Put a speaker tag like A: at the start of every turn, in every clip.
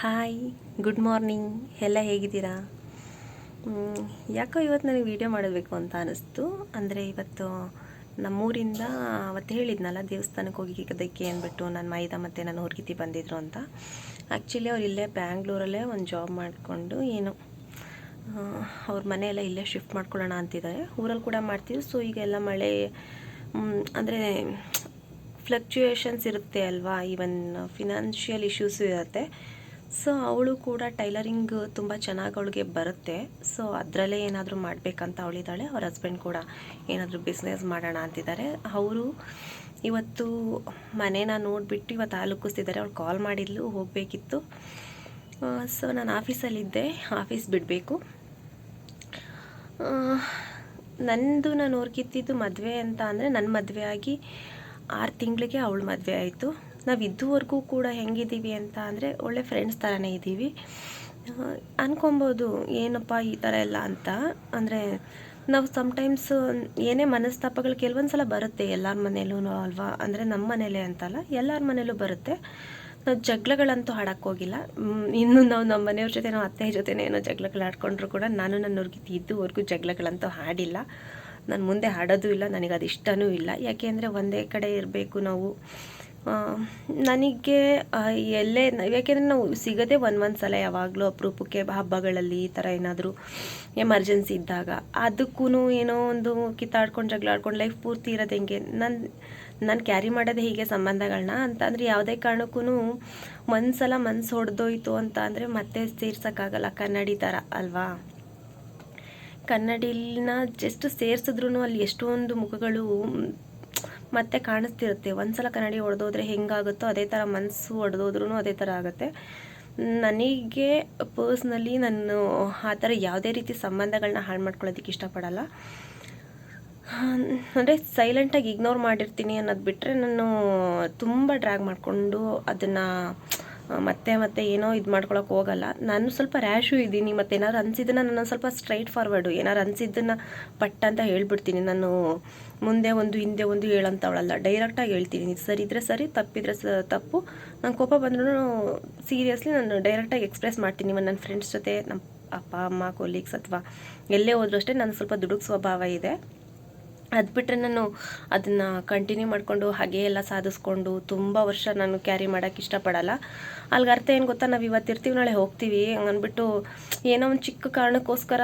A: Hi good morning ಎಲ್ಲ ಹೇಗಿದ್ದೀರಾ? ಯಾಕೋ ಇವತ್ತು ನನಗೆ ವೀಡಿಯೋ ಮಾಡಬೇಕು ಅಂತ ಅನ್ನಿಸ್ತು ಅಂದರೆ ಇವತ್ತು ನಮ್ಮೂರಿಂದ, ಅವತ್ತು ಹೇಳಿದ್ನಲ್ಲ, ದೇವಸ್ಥಾನಕ್ಕೆ ಹೋಗಿದ್ದಕ್ಕೆ ಅಂದ್ಬಿಟ್ಟು ನನ್ನ ಮೈದ ಮತ್ತು ನನ್ನ ಹುರ್ಗಿತಿ ಬಂದಿದ್ರು ಅಂತ. ಆ್ಯಕ್ಚುಲಿ ಅವ್ರು ಇಲ್ಲೇ ಬ್ಯಾಂಗ್ಳೂರಲ್ಲೇ ಒಂದು ಜಾಬ್ ಮಾಡಿಕೊಂಡು ಏನು ಅವ್ರ ಮನೆಯೆಲ್ಲ ಇಲ್ಲೇ ಶಿಫ್ಟ್ ಮಾಡ್ಕೊಳ್ಳೋಣ ಅಂತಿದ್ದಾರೆ. ಊರಲ್ಲಿ ಕೂಡ ಮಾಡ್ತೀವಿ. ಸೊ ಈಗ ಎಲ್ಲ ಮಳೆ ಅಂದರೆ ಫ್ಲಕ್ಚುಯೇಷನ್ಸ್ ಇರುತ್ತೆ ಅಲ್ವಾ? ಈವನ್ ಫಿನಾನ್ಷಿಯಲ್ ಇಶ್ಯೂಸು ಇರುತ್ತೆ. ಸೊ ಅವಳು ಕೂಡ ಟೈಲರಿಂಗ್ ತುಂಬ ಚೆನ್ನಾಗಿ ಅವಳಿಗೆ ಬರುತ್ತೆ. ಸೊ ಅದರಲ್ಲೇ ಏನಾದರೂ ಮಾಡಬೇಕಂತ ಅವಳಿದ್ದಾಳೆ. ಅವ್ರ ಹಸ್ಬೆಂಡ್ ಕೂಡ ಏನಾದರೂ ಬಿಸ್ನೆಸ್ ಮಾಡೋಣ ಅಂತಿದ್ದಾರೆ. ಅವರು ಇವತ್ತು ಮನೇನ ನೋಡಿಬಿಟ್ಟು ಇವತ್ತು ಆಲುಕಿಸ್ತಿದ್ದಾರೆ ಅವ್ಳು ಕಾಲ್ ಮಾಡಿದ್ಲು, ಹೋಗಬೇಕಿತ್ತು. ಸೊ ನಾನು ಆಫೀಸಲ್ಲಿದ್ದೆ ಆಫೀಸ್ ಬಿಡಬೇಕು. ನಂದು ನಾನು ಹೊರ್ಗಿತ್ತಿದ್ದು ಮದುವೆ ಅಂತ ಅಂದರೆ ನನ್ನ ಮದುವೆ ಆಗಿ ಆರು ತಿಂಗಳಿಗೆ ಅವಳು ಮದುವೆ ಆಯಿತು. ನಾವು ಇದುವರೆಗೂ ಕೂಡ ಹೆಂಗಿದ್ದೀವಿ ಅಂತ ಅಂದರೆ ಒಳ್ಳೆ ಫ್ರೆಂಡ್ಸ್ ಥರನೇ ಇದ್ದೀವಿ. ಅನ್ಕೊಬೋದು ಏನಪ್ಪ ಈ ಥರ ಎಲ್ಲ ಅಂತ. ಅಂದರೆ ನಾವು ಸಮ್ಟೈಮ್ಸ್ ಏನೇ ಮನಸ್ತಾಪಗಳು ಕೆಲವೊಂದು ಸಲ ಬರುತ್ತೆ ಎಲ್ಲರ ಮನೇಲೂ ಅಲ್ವಾ? ಅಂದರೆ ನಮ್ಮ ಮನೇಲೇ ಅಂತಲ್ಲ, ಎಲ್ಲರ ಮನೇಲೂ ಬರುತ್ತೆ. ನಾವು ಜಗಳಗಳಂತೂ ಆಡೋಕ್ಕೋಗಿಲ್ಲ ಇನ್ನು ನಾವು ನಮ್ಮ ಮನೆಯವ್ರ ಜೊತೆ ನಾವು ಅತ್ತೆ ಜೊತೆನೇ ಏನೋ ಜಗಳಗಳು ಆಡ್ಕೊಂಡ್ರು ಕೂಡ ನಾನು ನನ್ನ ಹುಡುಗಿ ಇದುವರೆಗೂ ಜಗಳಗಳಂತೂ ಆಡಿಲ್ಲ ನಾನು ಮುಂದೆ ಹಾಡೋದು ಇಲ್ಲ ನನಗೆ ಅದು ಇಷ್ಟನೂ ಇಲ್ಲ. ಯಾಕೆ ಅಂದರೆ ಒಂದೇ ಕಡೆ ಇರಬೇಕು ನಾವು. ನನಗೆ ಎಲ್ಲೇ ಯಾಕೆಂದರೆ ನಾವು ಸಿಗೋದೇ ಒಂದು ಒಂದು ಸಲ ಯಾವಾಗಲೂ ಅಪರೂಪಕ್ಕೆ ಹಬ್ಬಗಳಲ್ಲಿ ಈ ಥರ ಏನಾದರೂ ಎಮರ್ಜೆನ್ಸಿ ಇದ್ದಾಗ ಅದಕ್ಕೂ ಏನೋ ಒಂದು ಕಿತ್ತಾಡ್ಕೊಂಡು, ಜಗಳಾಡ್ಕೊಂಡು ಲೈಫ್ ಪೂರ್ತಿ ಇರೋದು ಹೆಂಗೆ? ನನ್ನ ನಾನು ಕ್ಯಾರಿ ಮಾಡೋದೇ ಹೀಗೆ ಸಂಬಂಧಗಳನ್ನ ಅಂತ ಅಂದರೆ ಯಾವುದೇ ಕಾರಣಕ್ಕೂ ಒಂದು ಸಲ ಮನ್ಸು ಹೊಡೆದೋಯ್ತು ಅಂತ ಅಂದರೆ ಮತ್ತೆ ಸೇರ್ಸೋಕ್ಕಾಗಲ್ಲ, ಕನ್ನಡಿ ಥರ ಅಲ್ವಾ? ಕನ್ನಡಿನ ಜಸ್ಟ್ ಸೇರಿಸಿದ್ರು ಅಲ್ಲಿ ಎಷ್ಟೊಂದು ಮುಖಗಳು ಮತ್ತೆ ಕಾಣಿಸ್ತಿರುತ್ತೆ. ಒಂದ್ಸಲ ಕನ್ನಡಿ ಹೊಡೆದೋದ್ರೆ ಹೆಂಗಾಗುತ್ತೋ ಅದೇ ಥರ ಮನಸ್ಸು ಒಡೆದೋದ್ರೂ ಅದೇ ಥರ ಆಗುತ್ತೆ. ನನಗೆ ಪರ್ಸ್ನಲಿ ನಾನು ಆ ಥರ ಯಾವುದೇ ರೀತಿ ಸಂಬಂಧಗಳನ್ನ ಹಾಳು ಮಾಡ್ಕೊಳ್ಳೋದಕ್ಕೆ ಇಷ್ಟಪಡಲ್ಲ. ಅಂದರೆ ಸೈಲೆಂಟಾಗಿ ಇಗ್ನೋರ್ ಮಾಡಿರ್ತೀನಿ ಅನ್ನೋದು ಬಿಟ್ಟರೆ ನಾನು ತುಂಬ ಡ್ರ್ಯಾಗ್ ಮಾಡಿಕೊಂಡು ಅದನ್ನು ಮತ್ತೆ ಮತ್ತೆ ಏನೋ ಇದು ಮಾಡ್ಕೊಳಕ್ಕೆ ಹೋಗಲ್ಲ. ನಾನು ಸ್ವಲ್ಪ ರ್ಯಾಶು ಇದ್ದೀನಿ, ಮತ್ತು ಏನಾದ್ರು ಅನಿಸಿದ್ದನ್ನು ನಾನು ಸ್ವಲ್ಪ ಸ್ಟ್ರೈಟ್ ಫಾರ್ವರ್ಡು ಏನಾದ್ರು ಅನಿಸಿದ್ದನ್ನು ಪಟ್ ಅಂತ ಹೇಳ್ಬಿಡ್ತೀನಿ. ನಾನು ಮುಂದೆ ಒಂದು, ಹಿಂದೆ ಒಂದು ಹೇಳಂತವಳಲ್ಲ ಡೈರೆಕ್ಟಾಗಿ ಹೇಳ್ತೀನಿ. ಸರಿ ಇದ್ರೆ ಸರಿ, ತಪ್ಪಿದ್ರೆ ಸ, ತಪ್ಪು. ನನ್ನ ಕೋಪ ಬಂದ್ರೂ ಸೀರಿಯಸ್ಲಿ ನಾನು ಡೈರೆಕ್ಟಾಗಿ ಎಕ್ಸ್ಪ್ರೆಸ್ ಮಾಡ್ತೀನಿ. ಇವನ್ ನನ್ನ ಫ್ರೆಂಡ್ಸ್ ಜೊತೆ ನಮ್ಮ ಅಪ್ಪ, ಅಮ್ಮ ಕೊಲೀಗ್ಸ್ ಅಥವಾ ಎಲ್ಲೇ ಹೋದ್ರೂ ಅಷ್ಟೇ ನಾನು ಸ್ವಲ್ಪ ದುಡುಕ್ ಸ್ವಭಾವ ಇದೆ. ಅದು ಬಿಟ್ಟರೆ ನಾನು ಅದನ್ನು ಕಂಟಿನ್ಯೂ ಮಾಡಿಕೊಂಡು ಹಾಗೆ ಎಲ್ಲ ಸಾಧಿಸ್ಕೊಂಡು ತುಂಬ ವರ್ಷ ನಾನು ಕ್ಯಾರಿ ಮಾಡೋಕ್ಕೆ ಇಷ್ಟಪಡಲ್ಲ. ಅಲ್ಲಿಗೆ ಅರ್ಥ ಏನು ಗೊತ್ತಾ? ನಾವು ಇವತ್ತು ಇರ್ತೀವಿ ನಾಳೆ ಹೋಗ್ತೀವಿ ಹಂಗನ್ಬಿಟ್ಟು ಏನೋ ಒಂದು ಚಿಕ್ಕ ಕಾರಣಕ್ಕೋಸ್ಕರ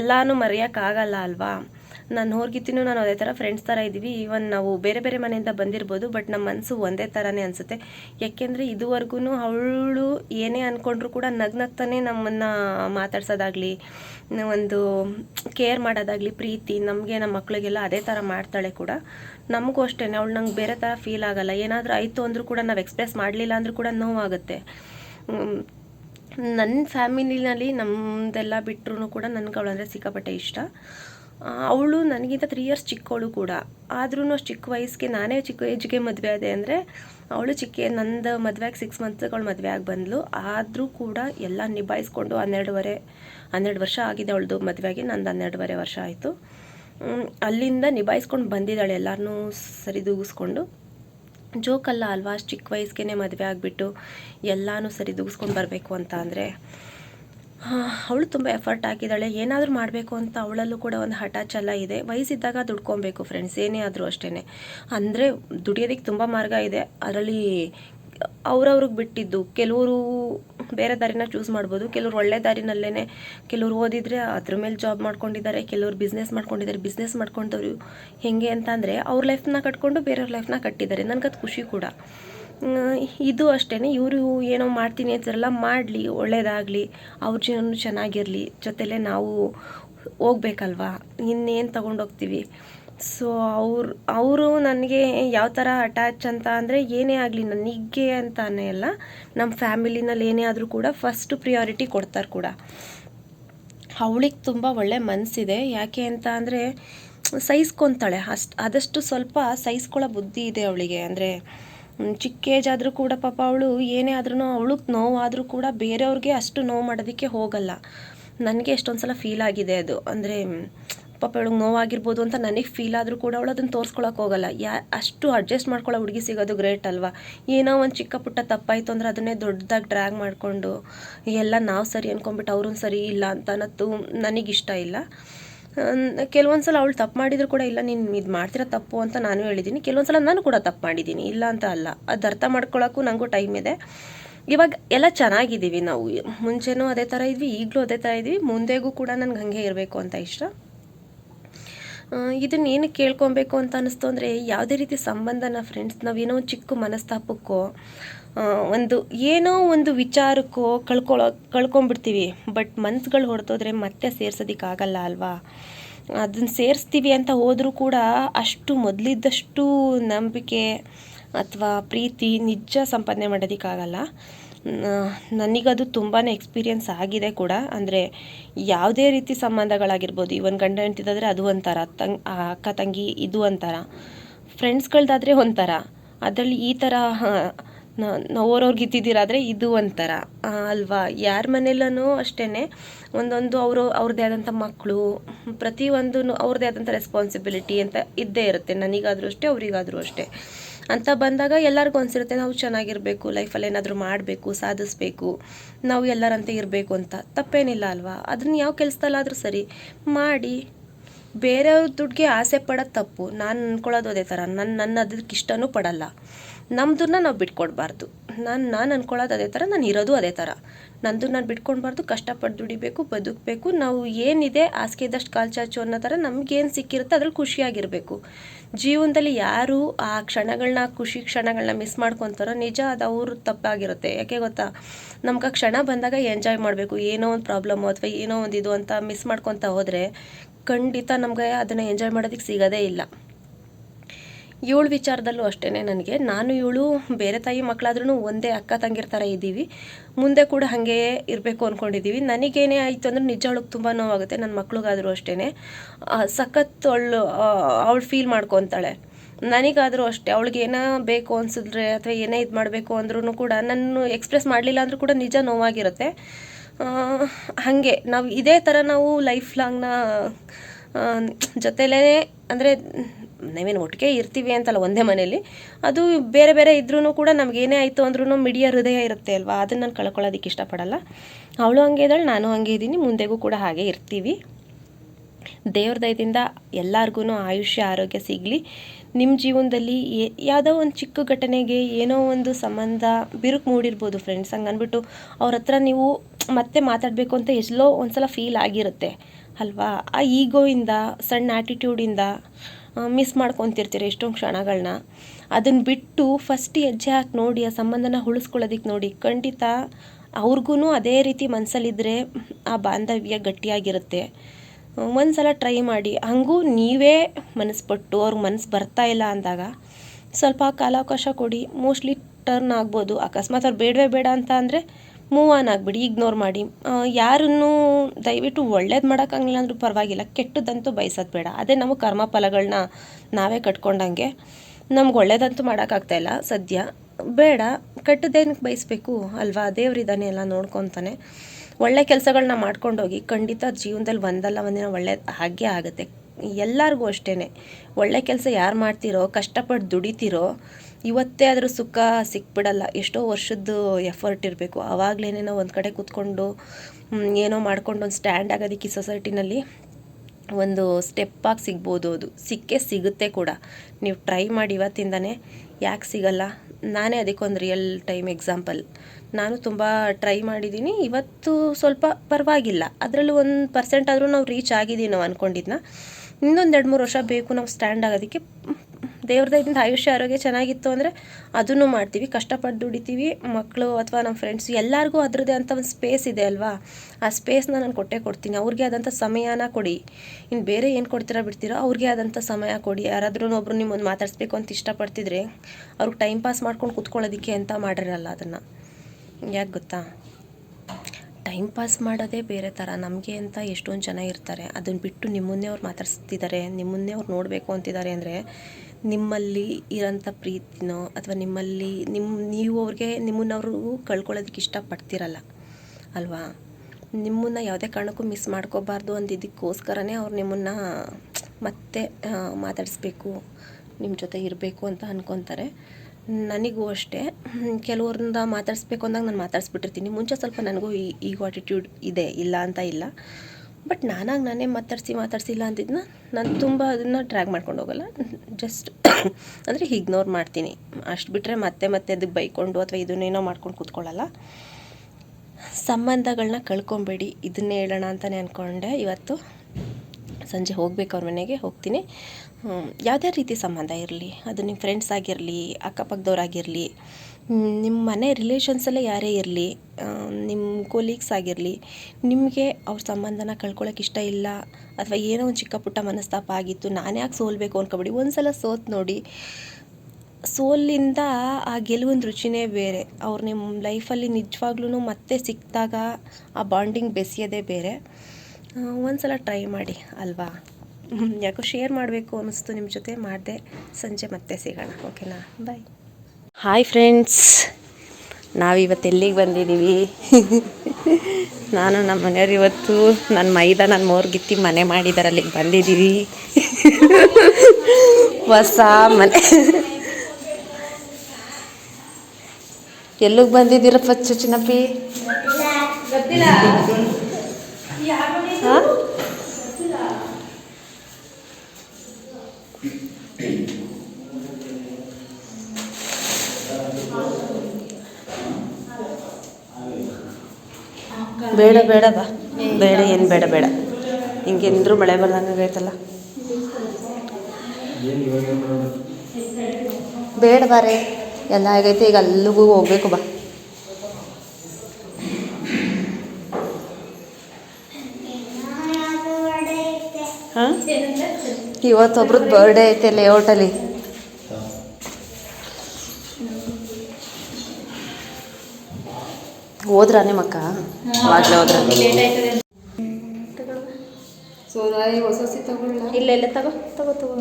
A: ಎಲ್ಲನೂ ಮರೆಯೋಕ್ಕಾಗಲ್ಲ ಅಲ್ವಾ? ನಾನು ಹೋಗಿದ್ದೀನೂ ನಾನು ಅದೇ ಥರ ಫ್ರೆಂಡ್ಸ್ ಥರ ಇದ್ದೀವಿ. ಈವನ್ ನಾವು ಬೇರೆ ಬೇರೆ ಮನೆಯಿಂದ ಬಂದಿರ್ಬೋದು ಬಟ್ ನಮ್ಮ ಮನಸ್ಸು ಒಂದೇ ಥರನೇ ಅನಿಸುತ್ತೆ. ಯಾಕೆಂದರೆ ಇದುವರೆಗೂ ಅವಳು ಏನೇ ಅಂದ್ಕೊಂಡ್ರು ಕೂಡ ನಗ್ನಗ್ತಾನೆ ನಮ್ಮನ್ನು ಮಾತಾಡ್ಸೋದಾಗಲಿ, ಒಂದು ಕೇರ್ ಮಾಡೋದಾಗಲಿ, ಪ್ರೀತಿ, ನಮಗೆ ನಮ್ಮ ಮಕ್ಕಳಿಗೆಲ್ಲ ಅದೇ ಥರ ಮಾಡ್ತಾಳೆ ಕೂಡ. ನಮಗೂ ಅಷ್ಟೇ ಅವಳು ನಂಗೆ ಬೇರೆ ಥರ ಫೀಲ್ ಆಗಲ್ಲ. ಏನಾದರೂ ಆಯಿತು ಅಂದರೂ ಕೂಡ ನಾವು ಎಕ್ಸ್ಪ್ರೆಸ್ ಮಾಡಲಿಲ್ಲ ಅಂದರೂ ಕೂಡ ನೋವಾಗುತ್ತೆ ನನ್ನ ಫ್ಯಾಮಿಲಿನಲ್ಲಿ ನಮ್ಮದೆಲ್ಲ ಬಿಟ್ಟರು ಕೂಡ ನನಗೆ ಅವಳಂದರೆ ಸಿಕ್ಕಾಪಟ್ಟೆ ಇಷ್ಟ. ಅವಳು ನನಗಿಂತ ತ್ರೀ ಇಯರ್ಸ್ ಚಿಕ್ಕವಳು ಕೂಡ. ಆದ್ರೂ ಚಿಕ್ಕ ವಯಸ್ಸಿಗೆ ನಾನೇ ಚಿಕ್ಕ ಏಜ್ಗೆ ಮದುವೆ ಆದೆ ಅಂದರೆ ಅವಳು ಚಿಕ್ಕ, ನಂದು ಮದುವೆಗೆ ಸಿಕ್ಸ್ ಮಂತ್ಸ್ಗಳು ಮದುವೆ ಆಗಿ ಬಂದಳು ಆದರೂ ಕೂಡ ಎಲ್ಲ ನಿಭಾಯಿಸ್ಕೊಂಡು ಹನ್ನೆರಡುವರೆ, ಹನ್ನೆರಡು ವರ್ಷ ಆಗಿದೆ ಅವಳದು ಮದುವೆಗೆ ನಂದು ಹನ್ನೆರಡುವರೆ ವರ್ಷ ಆಯಿತು. ಅಲ್ಲಿಂದ ನಿಭಾಯಿಸ್ಕೊಂಡು ಬಂದಿದ್ದಾಳೆ ಎಲ್ಲರನ್ನೂ ಸರಿದೂಗಿಸ್ಕೊಂಡು. ಜೋಕಲ್ಲ ಅಲ್ವಾ ಚಿಕ್ಕ ವಯಸ್ಸಿಗೆ ಮದುವೆ ಆಗಿಬಿಟ್ಟು ಎಲ್ಲನೂ ಸರಿದೂಗಿಸ್ಕೊಂಡು ಬರಬೇಕು ಅಂತ ಅಂದರೆ. ಅವಳು ತುಂಬ ಎಫರ್ಟ್ ಹಾಕಿದ್ದಾಳೆ ಏನಾದರೂ ಮಾಡಬೇಕು ಅಂತ ಅವಳಲ್ಲೂ ಕೂಡ ಒಂದು ಹಠ ಛಲ ಇದೆ. ವಯಸ್ಸಿದ್ದಾಗ ದುಡ್ಕೊಬೇಕು ಫ್ರೆಂಡ್ಸ್ ಏನೇ ಆದರೂ ಅಷ್ಟೇ ಅಂದರೆ ದುಡಿಯೋದಕ್ಕೆ ತುಂಬ ಮಾರ್ಗ ಇದೆ. ಅದರಲ್ಲಿ ಅವ್ರವ್ರಿಗೆ ಬಿಟ್ಟಿದ್ದು. ಕೆಲವರು ಬೇರೆ ದಾರಿನ ಚೂಸ್ ಮಾಡ್ಬೋದು. ಕೆಲವ್ರು ಒಳ್ಳೆ ದಾರಿನಲ್ಲೇ ಕೆಲವರು ಓದಿದರೆ ಅದ್ರ ಮೇಲೆ ಜಾಬ್ ಮಾಡ್ಕೊಂಡಿದ್ದಾರೆ. ಕೆಲವರು ಬಿಸ್ನೆಸ್ ಮಾಡ್ಕೊಂಡಿದ್ದಾರೆ. ಬಿಸ್ನೆಸ್ ಮಾಡ್ಕೊಂಡವರು ಹೆಂಗೆ ಅಂತ ಅಂದರೆ ಅವ್ರ ಲೈಫ್ನ ಕಟ್ಕೊಂಡು ಬೇರೆಯವ್ರ ಲೈಫ್ನ ಕಟ್ಟಿದ್ದಾರೆ. ನನಗದು ಖುಷಿ ಕೂಡ. ಇದು ಅಷ್ಟೇ ಇವರು ಏನೋ ಮಾಡ್ತೀನಿ ಅಂತಾರಲ್ಲ ಮಾಡಲಿ, ಒಳ್ಳೇದಾಗಲಿ, ಅವ್ರ ಜೀವನ ಚೆನ್ನಾಗಿರಲಿ, ಜೊತೆಲೇ ನಾವು ಹೋಗ್ಬೇಕಲ್ವಾ? ಇನ್ನೇನು ತಗೊಂಡೋಗ್ತೀವಿ? ಸೊ ಅವ್ರು, ಅವರು ನನಗೆ ಯಾವ ಥರ ಅಟ್ಯಾಚ್ ಅಂತ ಅಂದರೆ ಏನೇ ಆಗಲಿ, ನನಗೆ ಅಂತಾನೆ ಅಲ್ಲ ನಮ್ಮ ಫ್ಯಾಮಿಲಿನಲ್ಲಿ ಏನೇ ಆದರೂ ಕೂಡ ಫಸ್ಟ್ ಪ್ರಿಯಾರಿಟಿ ಕೊಡ್ತಾರೆ ಕೂಡ. ಅವಳಿಗೆ ತುಂಬ ಒಳ್ಳೆ ಮನಸ್ಸಿದೆ ಯಾಕೆ ಅಂತ ಅಂದರೆ ಸಹಿಸ್ಕೊತಾಳೆ ಅಷ್ಟು, ಆದಷ್ಟು ಸ್ವಲ್ಪ ಸಹಿಸ್ಕೊಳ್ಳೋ ಬುದ್ಧಿ ಇದೆ ಅವಳಿಗೆ. ಅಂದರೆ ಚಿಕ್ಕ ಏಜ್ ಆದರೂ ಕೂಡ ಪಾಪ ಅವಳು ಏನೇ ಆದ್ರೂ ಅವಳು ನೋವಾದರೂ ಕೂಡ ಬೇರೆಯವ್ರಿಗೆ ಅಷ್ಟು ನೋವು ಮಾಡೋದಕ್ಕೆ ಹೋಗಲ್ಲ. ನನಗೆ ಎಷ್ಟೊಂದು ಸಲ ಫೀಲ್ ಆಗಿದೆ ಅದು. ಅಂದರೆ ಪಾಪ ಅವಳಿಗೆ ನೋವಾಗಿರ್ಬೋದು ಅಂತ ನನಗೆ ಫೀಲ್ ಆದರೂ ಕೂಡ ಅವಳು ಅದನ್ನು ತೋರಿಸ್ಕೊಳಕ್ಕೆ ಹೋಗಲ್ಲ. ಯಾ, ಅಷ್ಟು ಅಡ್ಜಸ್ಟ್ ಮಾಡ್ಕೊಳ್ಳೋ ಹುಡುಗಿ ಸಿಗೋದು ಗ್ರೇಟ್ ಅಲ್ವಾ? ಏನೋ ಒಂದು ಚಿಕ್ಕ ಪುಟ್ಟ ತಪ್ಪಾಯಿತು ಅಂದರೆ ಅದನ್ನೇ ದೊಡ್ಡದಾಗಿ ಡ್ರ್ಯಾಗ್ ಮಾಡಿಕೊಂಡು ಎಲ್ಲ ನಾವು ಸರಿ ಅಂದ್ಕೊಂಬಿಟ್ಟು ಅವ್ರೂ ಸರಿ ಇಲ್ಲ ಅಂತ ಅನ್ನೋದು ನನಗಿಷ್ಟ ಇಲ್ಲ. ಕೆಲವೊಂದು ಸಲ ಅವಳು ತಪ್ಪು ಮಾಡಿದ್ರು ಕೂಡ ಇಲ್ಲ, ನೀನು ಇದು ಮಾಡ್ತಿರೋ ತಪ್ಪು ಅಂತ ನಾನು ಹೇಳಿದ್ದೀನಿ ಕೆಲವೊಂದು ಸಲ ನಾನು ಕೂಡ ತಪ್ಪು ಮಾಡಿದ್ದೀನಿ ಇಲ್ಲ ಅಂತ ಅಲ್ಲ. ಅದು ಅರ್ಥ ಮಾಡ್ಕೊಳ್ಳೋಕ್ಕೂ ನನಗೂ ಟೈಮ್ ಇದೆ. ಇವಾಗ ಎಲ್ಲ ಚೆನ್ನಾಗಿದ್ದೀವಿ ನಾವು. ಮುಂಚೆನೂ ಅದೇ ಥರ ಇದ್ವಿ, ಈಗಲೂ ಅದೇ ಥರ ಇದ್ವಿ. ಮುಂದೆಗೂ ಕೂಡ ನನಗೆ ಹಾಗೆ ಇರಬೇಕು ಅಂತ ಇಷ್ಟ. ಇದನ್ನ ಏನು ಕೇಳ್ಕೊಬೇಕು ಅಂತ ಅನ್ನಿಸ್ತು ಅಂದರೆ, ಯಾವುದೇ ರೀತಿ ಸಂಬಂಧನ ಫ್ರೆಂಡ್ಸ್ ನಾವೇನೋ ಚಿಕ್ಕ ಮನಸ್ತಾಪಕ್ಕೋ ಒಂದು ಏನೋ ಒಂದು ವಿಚಾರಕ್ಕೂ ಕಳ್ಕೊಳ್ಳೋ ಕಳ್ಕೊಂಬಿಡ್ತೀವಿ ಬಟ್ ಮನ್ಸುಗಳು ಹೊಡೆದೋದ್ರೆ ಮತ್ತೆ ಸೇರ್ಸೋದಕ್ಕಾಗಲ್ಲ ಅಲ್ವಾ? ಅದನ್ನ ಸೇರಿಸ್ತೀವಿ ಅಂತ ಹೋದರೂ ಕೂಡ ಅಷ್ಟು ಮೊದಲಿದ್ದಷ್ಟು ನಂಬಿಕೆ ಅಥವಾ ಪ್ರೀತಿ ನಿಜ ಸಂಪಾದನೆ ಮಾಡೋದಕ್ಕಾಗಲ್ಲ. ನನಗದು ತುಂಬಾ ಎಕ್ಸ್ಪೀರಿಯನ್ಸ್ ಆಗಿದೆ ಕೂಡ. ಅಂದರೆ ಯಾವುದೇ ರೀತಿ ಸಂಬಂಧಗಳಾಗಿರ್ಬೋದು. ಇವನ್ ಗಂಡ ಹೆಂಡ್ತಿದಾದರೆ ಅದು ಒಂಥರ, ತಂಗ್ ಅಕ್ಕ ತಂಗಿ ಇದು ಒಂಥರ. ಫ್ರೆಂಡ್ಸ್ಗಳ್ದಾದರೆ ಒಂಥರ. ಅದರಲ್ಲಿ ಈ ಥರ ಓರೋರ್ಗೆ ಇದ್ದಿದ್ದೀರಾದರೆ ಇದು ಒಂಥರ ಅಲ್ವಾ? ಯಾರ ಮನೆಯಲ್ಲೂ ಅಷ್ಟೇ ಒಂದೊಂದು ಅವರು ಅವ್ರದ್ದೇ ಆದಂಥ ಮಕ್ಕಳು ಪ್ರತಿಯೊಂದು ಅವ್ರದ್ದೇ ಆದಂಥ ರೆಸ್ಪಾನ್ಸಿಬಿಲಿಟಿ ಅಂತ ಇದ್ದೇ ಇರುತ್ತೆ. ನನಗಾದರೂ ಅಷ್ಟೇ, ಅವರಿಗಾದರೂ ಅಷ್ಟೇ. ಅಂತ ಬಂದಾಗ ಎಲ್ಲರಿಗೂ ಅನಿಸಿರುತ್ತೆ, ನಾವು ಚೆನ್ನಾಗಿರಬೇಕು, ಲೈಫಲ್ಲಿ ಏನಾದರೂ ಮಾಡಬೇಕು, ಸಾಧಿಸ್ಬೇಕು, ನಾವು ಎಲ್ಲರಂತೆ ಇರಬೇಕು ಅಂತ. ತಪ್ಪೇನಿಲ್ಲ, ಅಲ್ವಾ? ಅದನ್ನ ಯಾವ ಕೆಲಸದಲ್ಲಾದರೂ ಸರಿ, ಮಾಡಿ, ಬೇರೆಯವ್ರ ದುಡ್ಡಿಗೆ ಆಸೆ ಪಡೋದು ತಪ್ಪು. ನಾನು ಅಂದ್ಕೊಳ್ಳೋದು ಅದೇ ಥರ. ನನ್ನ ನನ್ನ ಅದಕ್ಕೆ ಇಷ್ಟನೂ ಪಡಲ್ಲ. ನಮ್ಮದನ್ನ ನಾವು ಬಿಟ್ಕೊಡ್ಬಾರ್ದು. ನಾನು ನಾನು ಅಂದ್ಕೊಳ್ಳೋದು ಅದೇ ಥರ, ನಾನು ಇರೋದು ಅದೇ ಥರ. ನಂದು ನಾನು ಬಿಟ್ಕೊಡ್ಬಾರ್ದು ಕಷ್ಟಪಟ್ಟು ದುಡಿಬೇಕು, ಬದುಕಬೇಕು, ನಾವು ಏನಿದೆ ಹಾಸಿಗೆ ಇದ್ದಷ್ಟು ಕಾಲು ಚಾಚು ಅನ್ನೋ ಥರ ನಮಗೇನು ಸಿಕ್ಕಿರುತ್ತೆ ಅದ್ರಲ್ಲಿ ಖುಷಿಯಾಗಿರಬೇಕು. ಜೀವನದಲ್ಲಿ ಯಾರು ಆ ಕ್ಷಣಗಳನ್ನ ಖುಷಿ ಕ್ಷಣಗಳನ್ನ ಮಿಸ್ ಮಾಡ್ಕೊತಾರೋ ನಿಜ ಅದು ಅವ್ರ ತಪ್ಪಾಗಿರುತ್ತೆ. ಯಾಕೆ ಗೊತ್ತಾ? ನಮ್ಗೆ ಆ ಕ್ಷಣ ಬಂದಾಗ ಎಂಜಾಯ್ ಮಾಡಬೇಕು. ಏನೋ ಒಂದು ಪ್ರಾಬ್ಲಮ್ಮು ಅಥವಾ ಏನೋ ಒಂದು ಇದು ಅಂತ ಮಿಸ್ ಮಾಡ್ಕೊತಾ ಹೋದರೆ ಖಂಡಿತ ನಮಗೆ ಅದನ್ನು ಎಂಜಾಯ್ ಮಾಡೋದಕ್ಕೆ ಸಿಗೋದೇ ಇಲ್ಲ. ಇವಳ ವಿಚಾರದಲ್ಲೂ ಅಷ್ಟೇ ನನಗೆ. ನಾನು ಇವಳು ಬೇರೆ ತಾಯಿ ಮಕ್ಕಳಾದ್ರೂ ಒಂದೇ ಅಕ್ಕ ತಂಗಿರ ಥರ ಇದ್ದೀವಿ. ಮುಂದೆ ಕೂಡ ಹಾಗೆಯೇ ಇರಬೇಕು ಅಂದ್ಕೊಂಡಿದ್ದೀವಿ ನನಗೇನೇ ಆಯಿತು ಅಂದ್ರೆ ನಿಜ ಅವಳಿಗೆ ತುಂಬ ನೋವಾಗುತ್ತೆ. ನನ್ನ ಮಕ್ಳಿಗಾದರೂ ಅಷ್ಟೇ ಸಖತ್ ಅವಳು ಅವಳು ಫೀಲ್ ಮಾಡ್ಕೊತಾಳೆ. ನನಗಾದರೂ ಅಷ್ಟೇ. ಅವಳಿಗೆ ಏನೋ ಬೇಕು ಅನ್ಸಿದ್ರೆ ಅಥವಾ ಏನೇ ಇದು ಮಾಡಬೇಕು ಅಂದ್ರೂ ಕೂಡ ನಾನು ಎಕ್ಸ್ಪ್ರೆಸ್ ಮಾಡಲಿಲ್ಲ ಅಂದರೂ ಕೂಡ ನಿಜ ನೋವಾಗಿರುತ್ತೆ. ಹಾಗೆ. ನಾವು ಇದೇ ಥರ ನಾವು ಲೈಫ್ ಲಾಂಗ್ನ ಜೊತೆಲೇ ಅಂದರೆ ನಾವೇನು ಒಟ್ಟಿಗೆ ಇರ್ತೀವಿ ಅಂತಲ್ಲ ಒಂದೇ ಮನೇಲಿ ಅದು ಬೇರೆ ಬೇರೆ ಇದ್ರೂ ಕೂಡ ನಮಗೇನೇ ಆಯಿತು ಅಂದ್ರೂ ಮಿಡಿಯ ಹೃದಯ ಇರುತ್ತೆ ಅಲ್ವಾ? ಅದನ್ನು ನಾನು ಕಳ್ಕೊಳ್ಳೋದಕ್ಕೆ ಇಷ್ಟಪಡಲ್ಲ. ಅವಳು ಹಂಗೆ ಇದ್ದಾಳೆ, ನಾನು ಹಂಗೆ ಇದ್ದೀನಿ, ಮುಂದೆಗೂ ಕೂಡ ಹಾಗೆ ಇರ್ತೀವಿ. ದೇವ್ರ ದಯದಿಂದ ಎಲ್ಲರಿಗೂ ಆಯುಷ್ಯ, ಆರೋಗ್ಯ ಸಿಗಲಿ. ನಿಮ್ಮ ಜೀವನದಲ್ಲಿ ಯಾವುದೋ ಒಂದು ಚಿಕ್ಕ ಘಟನೆಗೆ ಏನೋ ಒಂದು ಸಂಬಂಧ ಬಿರುಕು ಮೂಡಿರ್ಬೋದು ಫ್ರೆಂಡ್ಸ್ ಹಂಗೆ ಅಂದ್ಬಿಟ್ಟು ಅವ್ರ ಹತ್ರ ನೀವು ಮತ್ತೆ ಮಾತಾಡಬೇಕು ಅಂತ ಎಲ್ಲೋ ಒಂದ್ಸಲ ಫೀಲ್ ಆಗಿರುತ್ತೆ ಅಲ್ವಾ? ಆ ಈಗೋಯಿಂದ ಸಣ್ಣ ಆ್ಯಟಿಟ್ಯೂಡಿಂದ ಮಿಸ್ ಮಾಡ್ಕೊತಿರ್ತೀರಿ ಎಷ್ಟೊಂದು ಕ್ಷಣಗಳನ್ನ ಅದನ್ನ ಬಿಟ್ಟು ಫಸ್ಟ್ ಹೆಜ್ಜೆ ಹಾಕಿ ನೋಡಿ, ಆ ಸಂಬಂಧನ ಉಳಿಸ್ಕೊಳ್ಳೋದಕ್ಕೆ ನೋಡಿ, ಖಂಡಿತ ಅವ್ರಿಗೂ ಅದೇ ರೀತಿ ಮನಸ್ಸಲ್ಲಿದ್ದರೆ ಆ ಬಾಂಧವ್ಯ ಗಟ್ಟಿಯಾಗಿರುತ್ತೆ. ಒಂದು ಸಲ ಟ್ರೈ ಮಾಡಿ, ಹಾಗೂ ನೀವೇ ಮನಸ್ಸುಪಟ್ಟು ಅವ್ರಿಗೆ ಮನಸ್ಸು ಬರ್ತಾ ಇಲ್ಲ ಅಂದಾಗ ಸ್ವಲ್ಪ ಕಾಲಾವಕಾಶ ಕೊಡಿ. ಮೋಸ್ಟ್ಲಿ ಟರ್ನ್ ಆಗ್ಬೋದು. ಅಕಸ್ಮಾತ್ ಅವ್ರು ಬೇಡವೇ ಬೇಡ ಅಂತ ಅಂದರೆ ಮೂವ್ ಆನ್ ಆಗಿಬಿಡಿ ಇಗ್ನೋರ್ ಮಾಡಿ. ಯಾರನ್ನು ದಯವಿಟ್ಟು ಒಳ್ಳೇದು ಮಾಡೋಕ್ಕಾಗಲಿಲ್ಲ ಅಂದರೂ ಪರವಾಗಿಲ್ಲ, ಕೆಟ್ಟದ್ದಂತೂ ಬಯಸೋದು ಬೇಡ. ಅದೇ ನಮ್ಮ ಕರ್ಮ ಫಲಗಳನ್ನ ನಾವೇ ಕಟ್ಕೊಂಡಂಗೆ ನಮ್ಗೆ ಒಳ್ಳೇದಂತೂ ಮಾಡೋಕ್ಕಾಗ್ತಾಯಿಲ್ಲ ಸದ್ಯ ಬೇಡ ಕೆಟ್ಟದ್ದೇನಕ್ಕೆ ಬಯಸಬೇಕು? ಅಲ್ವಾ? ದೇವ್ರಿದ್ದಾನೆ ಎಲ್ಲ ನೋಡ್ಕೊತಾನೆ. ಒಳ್ಳೆ ಕೆಲಸಗಳನ್ನ ಮಾಡ್ಕೊಂಡೋಗಿ ಖಂಡಿತ ಜೀವನದಲ್ಲಿ ಒಂದಲ್ಲ, ಒಂದಿನ ಒಳ್ಳೆ ಹಾಗೆ ಆಗುತ್ತೆ. ಎಲ್ಲರಿಗೂ ಅಷ್ಟೇ ಒಳ್ಳೆ ಕೆಲಸ ಯಾರು ಮಾಡ್ತಿರೋ ಕಷ್ಟಪಟ್ಟು ದುಡಿತಿರೋ ಇವತ್ತೇ ಅದ್ರ ಸುಖ ಸಿಕ್ಬಿಡಲ್ಲ. ಎಷ್ಟೋ ವರ್ಷದ್ದು ಎಫರ್ಟ್ ಇರಬೇಕು. ಆವಾಗಲೇನೇನೋ ಒಂದು ಕಡೆ ಕೂತ್ಕೊಂಡು ಏನೋ ಮಾಡ್ಕೊಂಡು ಒಂದು ಸ್ಟ್ಯಾಂಡ್ ಆಗೋದಕ್ಕೆ ಈ ಸೊಸೈಟಿನಲ್ಲಿ ಒಂದು ಸ್ಟೆಪ್ಪಾಗಿ ಸಿಗ್ಬೋದು ಅದು. ಸಿಕ್ಕೇ ಸಿಗುತ್ತೆ ಕೂಡ. ನೀವು ಟ್ರೈ ಮಾಡಿ ಇವತ್ತಿಂದನೇ ಯಾಕೆ ಸಿಗಲ್ಲ? ನಾನೇ ಅದಕ್ಕೊಂದು ರಿಯಲ್ ಟೈಮ್ ಎಕ್ಸಾಂಪಲ್ ನಾನು ತುಂಬ ಟ್ರೈ ಮಾಡಿದ್ದೀನಿ ಇವತ್ತು ಸ್ವಲ್ಪ ಪರವಾಗಿಲ್ಲ. ಅದರಲ್ಲೂ ಒಂದು ಪರ್ಸೆಂಟ್ ಆದರೂ ನಾವು ರೀಚ್ ಆಗಿದ್ದೀವಿ ನಾವು ಅಂದ್ಕೊಂಡಿದ್ನ ಇನ್ನೊಂದು ಎರಡು ಮೂರು ವರ್ಷ ಬೇಕು ನಾವು ಸ್ಟ್ಯಾಂಡ್ ಆಗೋದಕ್ಕೆ ದೇವ್ರ ದಯದಿಂದ ಆಯುಷ್ಯ ಆರೋಗ್ಯ ಚೆನ್ನಾಗಿತ್ತು ಅಂದರೆ ಅದನ್ನು ಮಾಡ್ತೀವಿ. ಕಷ್ಟಪಟ್ಟು ದುಡಿತೀವಿ. ಮಕ್ಕಳು ಅಥವಾ ನಮ್ಮ ಫ್ರೆಂಡ್ಸ್ ಎಲ್ಲರಿಗೂ ಅದರದ್ದೇ ಅಂತ ಒಂದು ಸ್ಪೇಸ್ ಇದೆ ಅಲ್ವಾ? ಆ ಸ್ಪೇಸ್ನ ನಾನು ಕೊಟ್ಟೇ ಕೊಡ್ತೀನಿ. ಅವ್ರಿಗೆ ಆದಂಥ ಸಮಯನ ಕೊಡಿ. ಇನ್ನು ಬೇರೆ ಏನು ಕೊಡ್ತೀರಾ ಬಿಡ್ತೀರೋ? ಅವ್ರಿಗೆ ಆದಂಥ ಸಮಯ ಕೊಡಿ. ಯಾರಾದ್ರೂ ಒಬ್ರು ನಿಮ್ಮೊಂದು ಮಾತಾಡಿಸ್ಬೇಕು ಅಂತ ಇಷ್ಟಪಡ್ತಿದ್ರೆ ಅವ್ರಿಗೆ ಟೈಮ್ ಪಾಸ್ ಮಾಡ್ಕೊಂಡು ಕೂತ್ಕೊಳ್ಳೋದಕ್ಕೆ ಅಂತ ಮಾಡಿರಲ್ಲ ಅದನ್ನು. ಯಾಕೆ ಗೊತ್ತಾ? ಟೈಮ್ ಪಾಸ್ ಮಾಡೋದೇ ಬೇರೆ ಥರ ನಮಗೆ ಅಂತ ಎಷ್ಟೊಂದು ಜನ ಇರ್ತಾರೆ. ಅದನ್ನು ಬಿಟ್ಟು ನಿಮ್ಮನ್ನೇ ಅವ್ರು ಮಾತಾಡ್ಸ್ತಿದ್ದಾರೆ ನಿಮ್ಮನ್ನೇ ಅವ್ರು ನೋಡಬೇಕು ಅಂತಿದ್ದಾರೆ ಅಂದರೆ ನಿಮ್ಮಲ್ಲಿ ಇರೋಂಥ ಪ್ರೀತಿನೋ ಅಥವಾ ನಿಮ್ಮಲ್ಲಿ ನಿಮ್ಮ ನೀವು ಅವ್ರಿಗೆ ನಿಮ್ಮನ್ನವರು ಕಳ್ಕೊಳ್ಳೋದಕ್ಕೆ ಇಷ್ಟಪಡ್ತಿರಲ್ಲ, ಅಲ್ವಾ? ನಿಮ್ಮನ್ನು ಯಾವುದೇ ಕಾರಣಕ್ಕೂ ಮಿಸ್ ಮಾಡ್ಕೋಬಾರ್ದು ಅಂದಿದ್ದಕ್ಕೋಸ್ಕರನೇ ಅವ್ರು ನಿಮ್ಮನ್ನು ಮತ್ತೆ ಮಾತಾಡಿಸ್ಬೇಕು ನಿಮ್ಮ ಜೊತೆ ಇರಬೇಕು ಅಂತ ಅಂದ್ಕೊತಾರೆ ನನಗೂ ಅಷ್ಟೇ. ಕೆಲವ್ರಿಂದ ಮಾತಾಡಿಸ್ಬೇಕು ಅಂದಾಗ ನಾನು ಮಾತಾಡಿಸ್ಬಿಟ್ಟಿರ್ತೀನಿ. ಮುಂಚೆ ಸ್ವಲ್ಪ ನನಗೂ ಈ, ಈಗೋ ಆಟಿಟ್ಯೂಡ್ ಇದೆ, ಇಲ್ಲ ಅಂತ ಇಲ್ಲ. ಬಟ್ ನಾನಾಗಿ ನಾನೇ ಮಾತಾಡಿಸಿ ಮಾತಾಡಿಸಿಲ್ಲ ಅಂತಿದ್ನ, ನಾನು ತುಂಬ ಅದನ್ನು ಡ್ರ್ಯಾಗ್ ಮಾಡ್ಕೊಂಡು ಹೋಗಲ್ಲ. ಜಸ್ಟ್ ಅಂದರೆ ಇಗ್ನೋರ್ ಮಾಡ್ತೀನಿ. ಅಷ್ಟು ಬಿಟ್ಟರೆ ಮತ್ತೆ ಮತ್ತೆ ಅದಕ್ಕೆ ಬೈಕೊಂಡು ಅಥವಾ ಇದನ್ನೇನೋ ಮಾಡ್ಕೊಂಡು ಕೂತ್ಕೊಳ್ಳಲ್ಲ. ಸಂಬಂಧಗಳನ್ನ ಕಳ್ಕೊಬೇಡಿ, ಇದನ್ನೇ ಹೇಳೋಣ ಅಂತಲೇ ಅಂದ್ಕೊಂಡೆ ಇವತ್ತು ಸಂಜೆ ಹೋಗ್ಬೇಕು ಅವ್ರ ಮನೆಗೆ, ಹೋಗ್ತೀನಿ. ಯಾವುದೇ ರೀತಿ ಸಂಬಂಧ ಇರಲಿ? ಅದು ನಿಮ್ಮ ಫ್ರೆಂಡ್ಸ್ ಆಗಿರಲಿ ಅಕ್ಕಪಕ್ಕದವ್ರಾಗಿರಲಿ ನಿಮ್ಮ ಮನೆ ರಿಲೇಷನ್ಸಲ್ಲೇ ಯಾರೇ ಇರಲಿ ನಿಮ್ಮ ಕೊಲೀಗ್ಸ್ ಆಗಿರಲಿ, ನಿಮಗೆ ಅವ್ರ ಸಂಬಂಧನ ಕಳ್ಕೊಳ್ಳೋಕೆ ಇಷ್ಟ ಇಲ್ಲ, ಅಥವಾ ಏನೋ ಒಂದು ಚಿಕ್ಕ ಪುಟ್ಟ ಮನಸ್ತಾಪ ಆಗಿತ್ತು, ನಾನು ಯಾಕೆ ಸೋಲ್ಬೇಕು ಅನ್ಕೊಬಿಡಿ ಒಂದು ಸಲ ಸೋತ್ ನೋಡಿ. ಸೋಲಿಂದ ಆ ಗೆಲುವಿನ ರುಚಿನೇ ಬೇರೆ. ಅವ್ರು ನಿಮ್ಮ ಲೈಫಲ್ಲಿ ನಿಜವಾಗ್ಲೂ ಮತ್ತೆ ಸಿಕ್ಕಿದಾಗ ಆ ಬಾಂಡಿಂಗ್ ಬೆಸೆಯೋದೇ ಬೇರೆ. ಒಂದು ಸಲ ಟ್ರೈ ಮಾಡಿ, ಅಲ್ವಾ? ಯಾಕೋ ಶೇರ್ ಮಾಡಬೇಕು ಅನ್ನಿಸ್ತು ನಿಮ್ಮ ಜೊತೆ, ಮಾಡಿದೆ. ಸಂಜೆ ಮತ್ತೆ ಸಿಗೋಣ ಓಕೆನಾ ಬಾಯ್ ಹಾಯ್ ಫ್ರೆಂಡ್ಸ್ ನಾವಿವತ್ತು ಎಲ್ಲಿಗೆ ಬಂದಿದ್ದೀವಿ? ನಾನು ನಮ್ಮ ಮನೆಯವ್ರು ಇವತ್ತು ನನ್ನ ಮೈದ ನನ್ನ ಮೋರ್ಗಿತ್ತಿ ಮನೆ ಮಾಡಿದ್ದಾರೆ ಅಲ್ಲಿಗೆ ಬಂದಿದ್ದೀವಿ. ಹೊಸ ಮನೆ. ಎಲ್ಲಿಗೆ ಬಂದಿದ್ದೀರಪ್ಪ ಚಿನ್ನಪ್ಪಿ? ಹಾಂ? ಬೇಡ ಬೇಡ ಬಾ. ಬೇಡ ಏನು ಬೇಡ ಬೇಡ. ಹಿಂಗೇಂದ್ರೂ ಮಳೆ ಬರ್ದಂಗೆ ಆಗೈತಲ್ಲ. ಬೇಡ ಬಾರೇ ಎಲ್ಲ ಆಗೈತೆ ಈಗ ಅಲ್ಲಿಗೂ ಹೋಗ್ಬೇಕು ಬಾ. ಹಾಂ? ಇವತ್ತೊಬ್ರದ್ದು ಬರ್ಡೇ ಐತೆ ಲೇಔಟಲ್ಲಿ ಹೋದ್ರಾ ನಿಮ್ಮಕ್ಕ ಅವಾಗಲೇ ಹೋದ್ರ?
B: ಅದೇನ್ ಹೊಸ ಹೊಸ ತಗೊಳ್ಳ?
A: ಇಲ್ಲ ಇಲ್ಲ ತಗೋ ತಗೋ ತಗೋ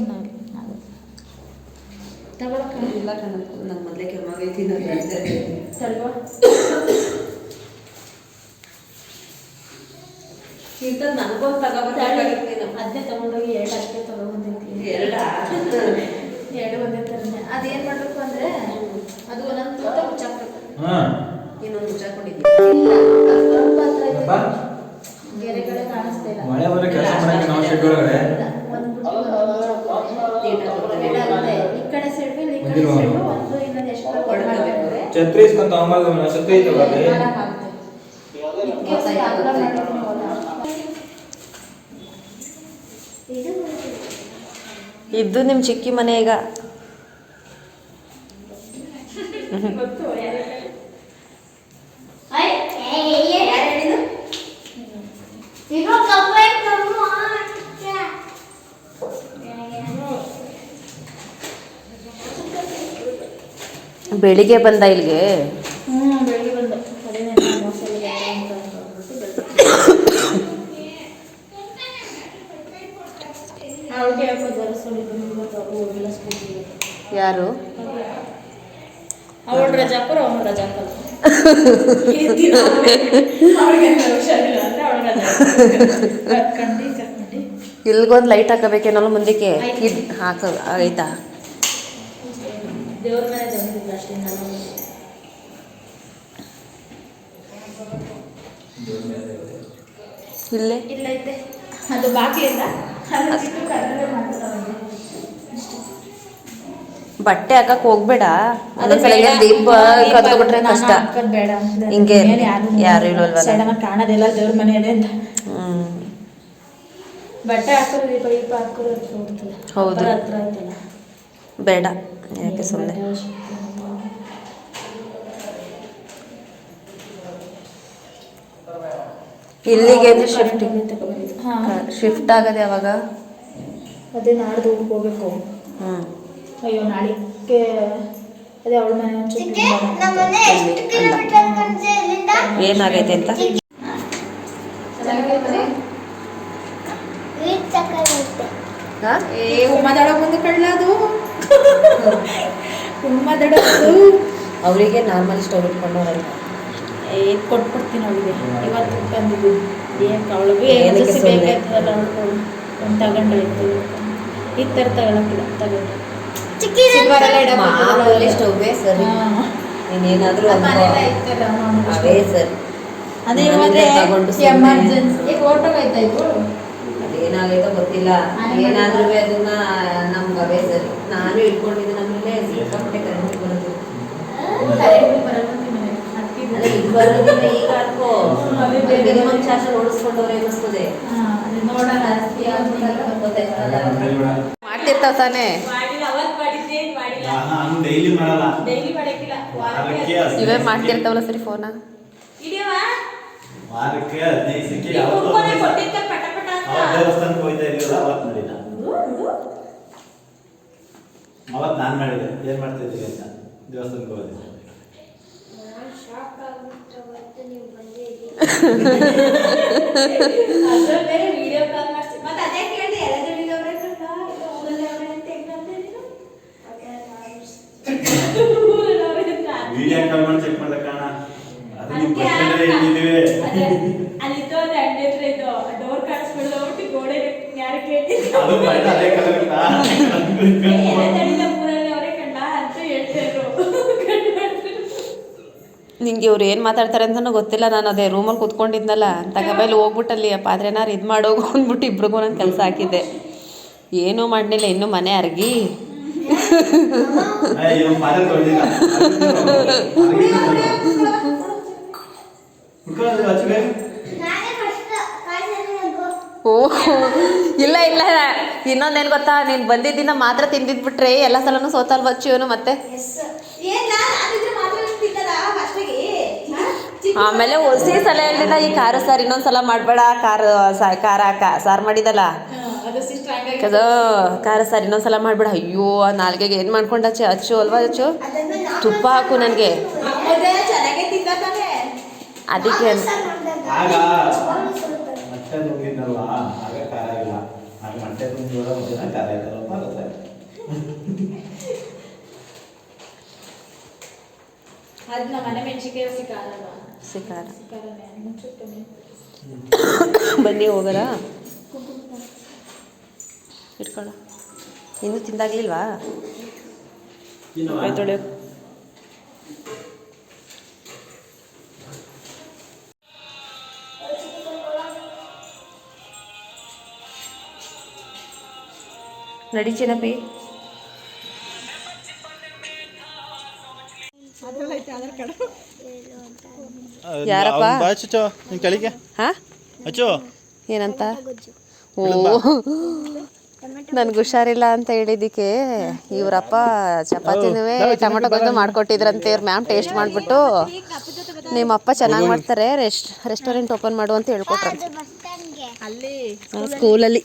B: ಇಲ್ಲ ಕಣ ನನ್ನ ಮೊದಲೇ ಕೆಮ್ಮಾಗೈತಿ ನಾನು
A: ಸಲ್ವಾ?
B: ಇಂಥದ್ದು ನನಗೊಂದು ತಗೋಬೇಕಾಗಿತ್ತು
C: ಅದನ್ನೇ ತಗೊಂಡೋಗಿ ಎರಡು ಅಷ್ಟೇ
B: ಎರಡ
C: ಎರಡು ಒಂದೇ ಥರನೇ ಅದೇನು ಮಾಡಬೇಕು ಅಂದರೆ ಅದು ಒಂದೊಂದು ತೋಟ ಮುಚ್ಚಾಕ್ಬೇಕು. ಗೆರೆಗಳೇ ಕಾಣಿಸ್ತಾ ಇಲ್ಲ
D: ಮಳೆ ಬಂದ್ರೆ ಕೆಲಸ ಮಾಡಕ್ಕೆ ನಾವು ಶೆಡ್ ಒಳಗಡೆ.
C: ಈ ಕಡೆ ಸೈಡು ಈ ಕಡೆ
D: ಬಂದಿಲ್ವಾ?
C: ಒಂದು ಇನ್ನೊಂದು ಎಷ್ಟು
B: ಹೊಡ್ಕೋಬೇಕು.
D: ಛತ್ರಿ ಇಸ್ಕೊಂತ ಅಮ್ಮ ಛತ್ರಿ ಐತಲ್ಲ ಅಲ್ಲಿ.
A: ಇದ್ದು ನಿಮ್ಮ ಚಿಕ್ಕಿ ಮನೆ ಈಗ ಬೆಳಿಗ್ಗೆ ಬಂದ ಇಲ್ಲಿಗೆ
C: ಹ್ಞೂ ಬೆಳಿಗ್ಗೆ ಬಂದು ಅದೇ ನಾನು ಮೋಸಲ್ಲಿ ಯಾರು ಅಂತ ಅಂದ್ಬಿಟ್ಟು ಬೆಳ್ದು. ಅವ್ಳಿಗೆ ಯಾಕೋ ಜ್ವರ ಸುಳಿ ಬಂದ್ಬಿಟ್ಟು ಅವ್ರು ಬಂದ ಇಲ್ಲಿಗೆ?
A: ಯಾರು?
C: ಅವಳು ರಜಾಪುರ ಅವನು ರಜಾಪುರ.
A: ಇಲ್ಗೊಂದು ಲೈಟ್ ಹಾಕಬೇಕೇನಲ್ಲ ಮುಂದಕ್ಕೆ ಇದು ಹಾಕ ಆಯ್ತಾ? ಇಲ್ಲೇ?
C: ಇಲ್ಲ ಐತೆ ಅದು ಬಾಕಿ ಇಲ್ಲ
A: ಬಟ್ಟೆ ಹಾಕಕ್ ಹೋಗ್ಬೇಡ. ದೀಪ ಕದ್ಕೊಬಿಟ್ರೆ ಕಷ್ಟ. ಹಿಂಗೆ
C: ಯಾರು ಆಗಿ ಕಾಣೋದಿಲ್ಲ ದೇವ್ರ ಮನೆ ಇದೆ ಅಂತ. ಬಟ್ಟೆ ಹಾಕೋರು ದೀಪ ದೀಪ ಹಾಕೋರು
A: ಹೌದು. ಬೇಡ. ಯಾಕೆ ಸುಮ್ಮನೆ ಇಲ್ಲಿಗೆ ಶಿಫ್ಟ್
C: ಹಾ.
A: ಶಿಫ್ಟ್ ಆಗದೆ ಯಾವಾಗ?
C: ಅದೇ ನಾಡ್ದು ಹೋಗ್ಬೇಕು.
A: ಹ್ಮ್.
C: ಅಯ್ಯೋ ನಾಳಿಗೆ ಅದೇ ಅವಳ ಮನೆ ಒಂಚೂರು
A: ಏನಾಗೈತೆ ಅಂತ?
C: ಏ ಉಮ್ಮದಡ ಮುಂದೆ ಕಳ್ಳದು ಉಮ್ಮದಡ
A: ಅವರಿಗೆ ನಾರ್ಮಲ್ ಸ್ಟೋರ್ ಇಟ್ಕೊಂಡವ್ರಲ್ಲ.
C: ಏನ್ ಕೊಟ್ಬಿಡ್ತೀನಿ ಅವಳಿಗೆ ಇವತ್ತು ಬಂದಿದ್ದು. ಏನು ಅವಳಿಗೆ
B: ಸುಮ್ನೆ?
C: ಬೇಕಾಯ್ತದಲ್ಲ ಅವಳು ಒಂದು ತಗೊಂಡಾಯ್ತು. ಈ ಥರ ತಗೊಳಕ್ಕಿಲ್ಲ ತಗೊಂಡು.
B: ಮಾಮೂಲಿ ಸ್ಟವ್ವೇ ಸರಿ. ಇನ್ನೇನಾದ್ರೂ ಅವೇ ಸರಿ.
C: ಅದೇ
B: ತಗೊಂಡು.
C: ಎಮರ್ಜೆನ್ಸಿ
B: ಅದೇನಾಗೈತೋ ಗೊತ್ತಿಲ್ಲ. ಏನಾದ್ರೂ ಅದನ್ನ ನಮ್ಗೆ ಅವೇ ಸರಿ. ನಾನು ಇಟ್ಕೊಂಡಿದ್ದೀನಿ ನಮ್ಮಲ್ಲೇ ಸಿಕ್ಕಾಪಟ್ಟೆ ಕರೆಂಟ್ ಬರೋದು. ಬರೋದಿಲ್ಲ ಈಗ
C: ಬೇರೆ
B: ಮಿನಿಮಮ್ ಚಾರ್ಜ್ ಓಡಿಸ್ಕೊಂಡವ್ರೆ ಅನ್ನಿಸ್ತದೆ
E: ಮಾಡ್ತಿರ್ತಾವ ತಾನೇ
C: ಮಾಡಿಲ್ಲ ಅವತ್ತು ಮಾಡಿದ್ದೆ ಇದು ಮಾಡಿಲ್ಲ
D: ನಾನು ಡೈಲಿ ಮಾಡಲ್ಲ.
C: ಡೈಲಿ ಮಾಡಕ್ಕಿಲ್ಲ.
D: ವಾರಕ್ಕೆ
E: ಇವೇ ಮಾಡ್ತಿರ್ತಾವಲ್ಲ ಸರಿ ಫೋನ
C: ಇದೆಯವಾ?
D: ವಾರಕ್ಕೆ ಹದಿನೈದು
C: ನೀವು
D: ಯಾವತ್ತೋ
C: ಪಟ ಪಟ ಅಂತ.
D: ಅವತ್ತು ದೇವಸ್ಥಾನಕ್ಕೆ ಹೋಯ್ತಾ ಇದೀವಲ್ಲ ಅವತ್ತು ಮಾಡಿಲ್ಲ. ಅವತ್ತು ನಾನು ಮಾಡಿದೆ. ಏನ್ ಮಾಡ್ತಾ ಇದ್ದೀವಿ ಅಂತ? ದೇವಸ್ಥಾನಕ್ಕೆ ಹೋದೆ.
C: ಬೇರೆ ವಿಡಿಯೋ ಕಾಲ್ ಮಾಡ್ಸಿ ಅದೇ, ಅಲ್ಲಿದ್ದು ಒಂದು ಅಂಗಡಿ ಹತ್ರ ಇದ್ದು ಡೋರ್ ಕಾಣಿಸ್ಬಿಡ್ದು ಹೋಗ್ಬಿಟ್ಟು ಗೋಡೆ ಯಾರು ಕೇಳ್ತಿದ್ರು
D: ಅದು ಮಾಡಿ ಅದೇ ಕಲರ್
C: ಎಲ್ಲ ತಡಿದ ಊರಲ್ಲಿ ಅವರೇ ಕಂಡ ಅಂತ ಹೇಳ್ತಾ ಇದ್ರು
E: ನಿಂಗೆ ಇವ್ರು ಏನು ಮಾತಾಡ್ತಾರೆ ಅಂತಲೂ ಗೊತ್ತಿಲ್ಲ. ನಾನು ಅದೇ ರೂಮಲ್ಲಿ ಕೂತ್ಕೊಂಡಿದ್ನಲ್ಲ ತಗಬೈಲಿ ಹೋಗ್ಬಿಟ್ಟಲ್ಲಿ ಆ ಪಾತ್ರೆನಾರು ಇದು ಮಾಡೋಗು ಅಂದ್ಬಿಟ್ಟು ಇಬ್ರಿಗೂ ನಾನು ಕೆಲಸ ಹಾಕಿದ್ದೆ. ಏನೂ ಮಾಡಲಿಲ್ಲ ಇನ್ನೂ ಮನೆ ಅರ್ಗಿ.
D: ಅಯ್ಯೋ ಪಾತ್ರೆ ತೊಳ್ದಿಲ್ಲ
E: ಓ ಇಲ್ಲ ಇಲ್ಲ ಇನ್ನೊಂದೇನು ಗೊತ್ತಾ? ನೀನು ಬಂದಿದ್ದಿನ ಮಾತ್ರ ತಿಂದಿದ್ಬಿಟ್ರೆ ಎಲ್ಲ ಸಲನು ಸೋತಲ್ ಬಚ್ಚು ಇವನು ಮತ್ತೆ. ಆಮೇಲೆ ಹೊಸಿ ಸಲ ಹೇಳಿದ ಈ ಖಾರ ಸಾರ್ ಇನ್ನೊಂದ್ಸಲ ಮಾಡಬೇಡ. ಖಾರ ಖಾರ ಸಾರು ಮಾಡಿದಲ್ಲ.
C: ಅದು
E: ಖಾರ ಸಾರು ಇನ್ನೊಂದ್ಸಲ ಮಾಡಬೇಡ. ಅಯ್ಯೋ ಆ ನಾಲ್ಗೆಗೆ ಏನು ಮಾಡ್ಕೊಂಡ ಅಚ್ಚು ಅಚ್ಚು ಅಲ್ವಾ ಅಚ್ಚು ತುಪ್ಪ ಹಾಕು ನನಗೆ
C: ಮೊದಲೇ ಚೆನ್ನಾಗೇ ತಿಂದ ತಾನೆ
E: ಅದಕ್ಕೆ ಬನ್ನಿ ಹೋಗರ ಇಟ್ಕೊಳ್ಳ. ಇನ್ನೂ ತಿಂದಾಗ್ಲಿಲ್ವಾ? ಕೈ ತೊಳೆಯೋ ನಡಿ ಚಿನ್ನಪ್ಪಿ. ಯಾರಪ್ಪ?
D: ಅಚ್ಚು ನಿನ್ ಕೆಳಗೆ.
E: ಹಾ?
D: ಅಚ್ಚು
E: ಏನಂತ? ಓ. ನನ್ಗೆ ಹುಷಾರಿಲ್ಲ ಅಂತ ಹೇಳಿದ್ದಕ್ಕೆ ಇವ್ರಪ್ಪ ಚಪಾತಿನೂ ಟೊಮೊಟೊ ಗೊಜ್ಜು ಮಾಡ್ಕೊಟ್ಟಿದ್ರಂತೆ. ಇವ್ರ ಮ್ಯಾಮ್ ಟೇಸ್ಟ್ ಮಾಡಿಬಿಟ್ಟು ನಿಮ್ಮಪ್ಪ ಚೆನ್ನಾಗಿ ಮಾಡ್ತಾರೆ. ರೆಸ್ಟ್ ರೆಸ್ಟೋರೆಂಟ್ ಓಪನ್ ಮಾಡು ಅಂತ ಹೇಳ್ಕೊಟ್ರಂತೆ. ಸ್ಕೂಲಲ್ಲಿ.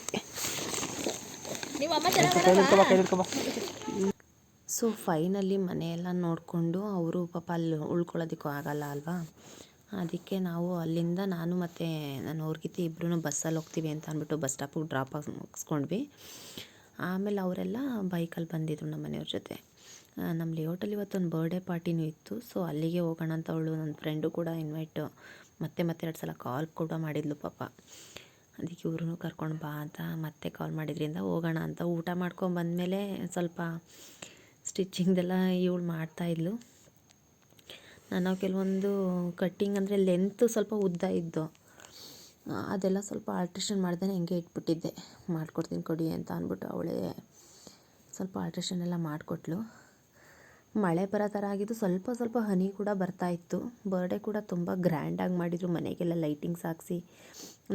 E: ಸೊ ಫೈನಲಿ ಮನೆಯೆಲ್ಲ ನೋಡಿಕೊಂಡು ಅವರು ಪಾಪ ಅಲ್ಲಿ ಉಳ್ಕೊಳ್ಳೋದಕ್ಕೂ ಆಗಲ್ಲ ಅಲ್ವಾ? ಅದಕ್ಕೆ ನಾವು ಅಲ್ಲಿಂದ ನಾನು ಮತ್ತು ನಾನು ಅವ್ರಿಗಿತಿ ಇಬ್ಬರೂ ಬಸ್ಸಲ್ಲಿ ಹೋಗ್ತೀವಿ ಅಂತ ಅಂದ್ಬಿಟ್ಟು ಬಸ್ ಸ್ಟಾಪಿಗೆ ಡ್ರಾಪ್ ಆಗಿ ಮುಗಿಸ್ಕೊಂಡ್ವಿ ಆಮೇಲೆ ಅವರೆಲ್ಲ ಬೈಕಲ್ಲಿ ಬಂದಿದ್ರು ನಮ್ಮ ಮನೆಯವ್ರ ಜೊತೆ. ನಮ್ಮ ಲೇಔಟಲ್ಲಿ ಇವತ್ತೊಂದು ಬರ್ಡೇ ಪಾರ್ಟಿನೂ ಇತ್ತು. ಸೊ ಅಲ್ಲಿಗೆ ಹೋಗೋಣ ಅಂತ ಅವಳು ನನ್ನ ಫ್ರೆಂಡು ಕೂಡ ಇನ್ವೈಟು ಮತ್ತೆ ಮತ್ತೆ ಎರಡು ಸಲ ಕಾಲ್ ಕೂಡ ಮಾಡಿದ್ಲು ಪಾಪ. ಅದಕ್ಕೆ ಇವ್ರೂ ಕರ್ಕೊಂಡು ಬಾ ಅಂತ ಮತ್ತೆ ಕಾಲ್ ಮಾಡಿದ್ರಿಂದ ಹೋಗೋಣ ಅಂತ ಊಟ ಮಾಡ್ಕೊಂಡು ಬಂದಮೇಲೆ ಸ್ವಲ್ಪ ಸ್ಟಿಚಿಂಗ್ದೆಲ್ಲ ಇವಳು ಮಾಡ್ತಾಯಿದ್ಲು ನಾನು ಕೆಲವೊಂದು ಕಟ್ಟಿಂಗ್ ಅಂದರೆ ಲೆಂತ್ ಸ್ವಲ್ಪ ಉದ್ದ ಇದ್ದು, ಅದೆಲ್ಲ ಸ್ವಲ್ಪ ಆಲ್ಟ್ರೇಷನ್ ಮಾಡ್ದೇ ಹೆಂಗೆ ಇಟ್ಬಿಟ್ಟಿದ್ದೆ. ಮಾಡ್ಕೊಡ್ತೀನಿ ಕೊಡಿ ಅಂತ ಅಂದ್ಬಿಟ್ಟು ಅವಳೇ ಸ್ವಲ್ಪ ಆಲ್ಟ್ರೇಷನ್ ಎಲ್ಲ ಮಾಡಿಕೊಟ್ಲು. ಮಳೆ ಬರೋ ಥರ ಆಗಿದ್ದು ಸ್ವಲ್ಪ ಸ್ವಲ್ಪ ಹನಿ ಕೂಡ ಬರ್ತಾ ಇತ್ತು. ಬರ್ಡೇ ಕೂಡ ತುಂಬ ಗ್ರ್ಯಾಂಡಾಗಿ ಮಾಡಿದರು ಮನೆಗೆಲ್ಲ ಲೈಟಿಂಗ್ಸ್ ಹಾಕ್ಸಿ.